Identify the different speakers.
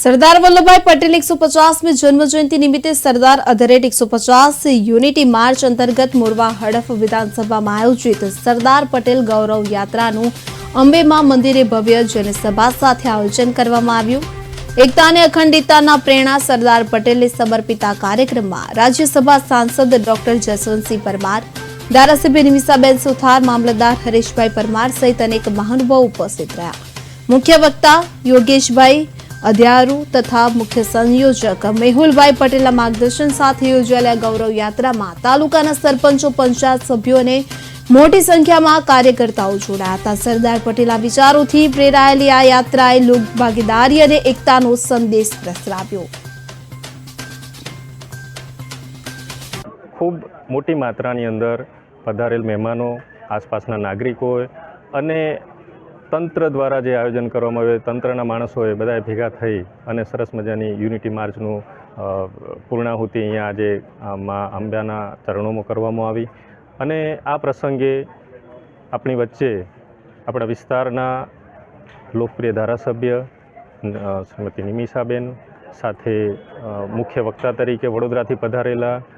Speaker 1: સરદાર વલ્લભભાઈ પટેલ એકસો પચાસમી જન્મજયંતિ નિમિત્તે સરદાર અધરેટ એકસો પચાસ યુનિટી માર્ચ અંતર્ગત મોરવા હડફ વિધાનસભામાં આયોજિત સરદાર પટેલ ગૌરવ યાત્રાનું અંબેમાં મંદિરે ભવ્ય જનસભા સાથે આયોજન કરવામાં આવ્યું. એકતા અને અખંડિતતાના પ્રેરણા સરદાર પટેલને સમર્પિત કાર્યક્રમમાં રાજ્યસભા સાંસદ ડોક્ટર જસવંતસિંહ પરમાર, ધારાસભ્ય નિમિષાબેન સુથાર, મામલતદાર હરેશભાઈ પરમાર સહિત અનેક મહાનુભાવો ઉપસ્થિત રહ્યા. મુખ્ય વક્તા યોગેશભાઈ અધ્યારુ તથા મુખ્ય સંયોજક મેહુલભાઈ પટેલના માર્ગદર્શન સાથે યોજાયેલા ગૌરવ યાત્રામાં તાલુકાના સરપંચો, પંચાયત સભ્યો અને મોટી સંખ્યામાં કાર્યકર્તાઓ જોડાયા હતા. સરદાર પટેલના વિચારોથી પ્રેરાયેલી આ યાત્રાએ લોક ભાગીદારી અને એકતાનો સંદેશ પ્રસરાવ્યો.
Speaker 2: ખૂબ મોટી માત્રાની અંદર પધારેલ મહેમાનો, આસપાસના નાગરિકોએ અને તંત્ર દ્વારા જે આયોજન કરવામાં આવ્યું, તંત્રના માણસોએ બધાએ ભેગા થઈ અને સરસ મજાની યુનિટી માર્ચનું પૂર્ણાહુતિ અહીંયા આજે મા અંબાના ચરણોમાં કરવામાં આવી. અને આ પ્રસંગે આપણી વચ્ચે આપણા વિસ્તારના લોકપ્રિય ધારાસભ્ય શ્રીમતી નિમિષાબેન, સાથે મુખ્ય વક્તા તરીકે વડોદરાથી પધારેલા